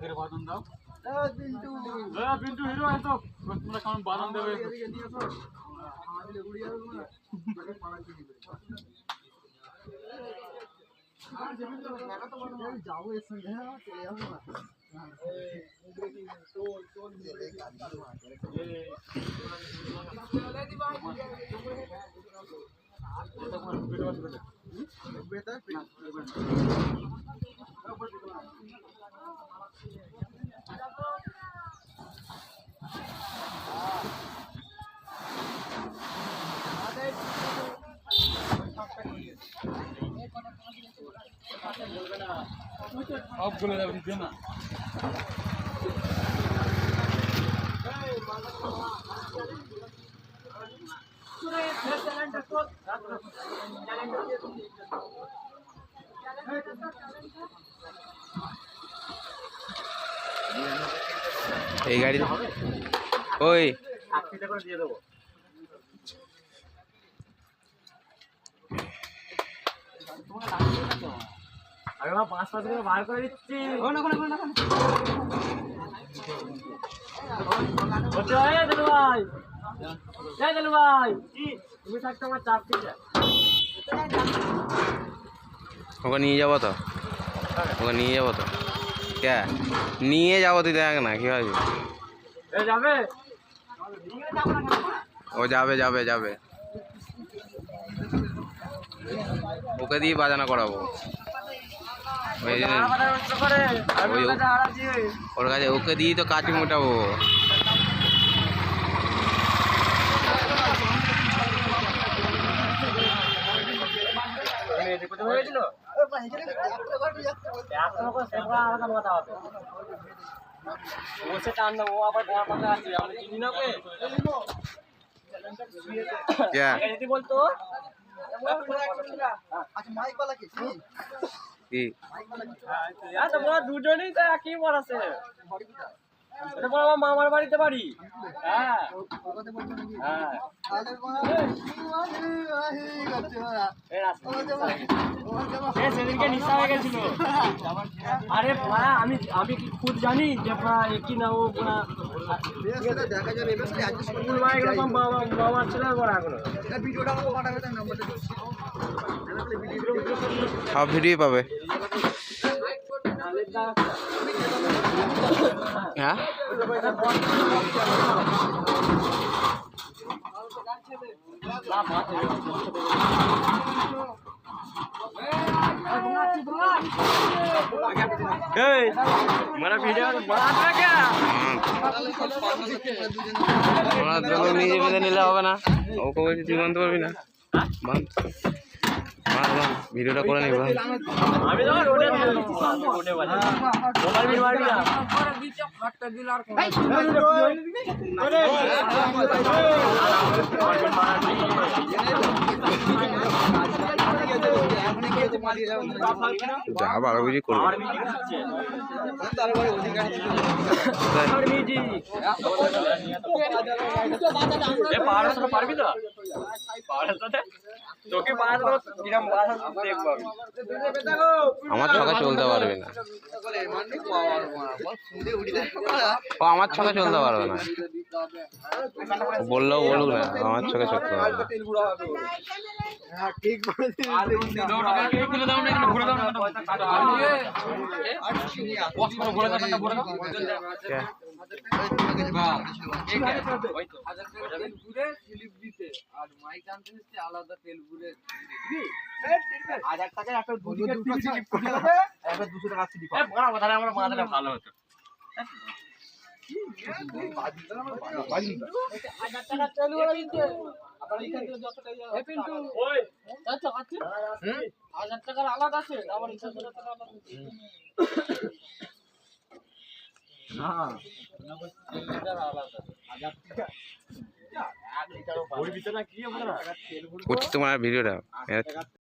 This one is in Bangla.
ছেড়ে দাও এই। এই চিরো সামনে ঢুকিয়ে দাও তো এ হাজার কোনো ঘুরেছে তেলু ভাই চিন্তা আছে ধরে নিয়ে এই গাড়ি ওই দিয়ে দেবো আমি আমার পাঁচ পাঁচ করে বার করে দিচ্ছি। হচ্ছে, এই দিলু ভাই এই দিলু ভাই তুমি থাকতে আমার চাপ ঠিক আছে ওকে নিয়ে যাব তো? ওকে নিয়ে যাব তো? কে? নিয়ে যাব তুই দেখ না কি হয় এ যাবে? ও যাবে যাবে যাবে। ওকে দিয়ে বাজানা করাবো। ওর কাছে ওকে দিয়ে তো কাজ মোটাবো টান আবার তোমার আছে আমি চিনি না বলতো কি দুজনেই তো একই আছে। এটা আমার মামার বাড়িতে বাড়ি? হ্যাঁ। হ্যাঁ। সেদিনকে নিশা হয়ে গেছিল। আরে ভাড়া আমি আমি কি খুদ জানি যে ভাড়া একই না ও ভাড়া স্কুল মারা গেল বাবা ছেলে বড় এখনও। সব ভিডিও পাবে। হ্যাঁ? এই মারা ভিডিও বানাতে কে ওরা জল নিয়ে বেঁধে নিলে হবে না। ওকে বলছি তুই বানতে পারবি না? বান ভিডিওটা করে নিবি বান আমি তো রোডে রোডে বাজে মোবাইল বিল মারবি না? যা করব। হচ্ছে। আমার মিউজিক এ পাহাড়ের সাথে পারবি তো? সাথে? আমার ছকে চলতে পারবে না। ও আমার ছকে চলতে পারবে না। বললেও বলুক না আমার ছকে চলতে পারবে না। ঘুরে দাও ভালো হতো হাজার টাকার আলাদা আছে আলাদা আছে। করছি তোমার ভিডিওটা।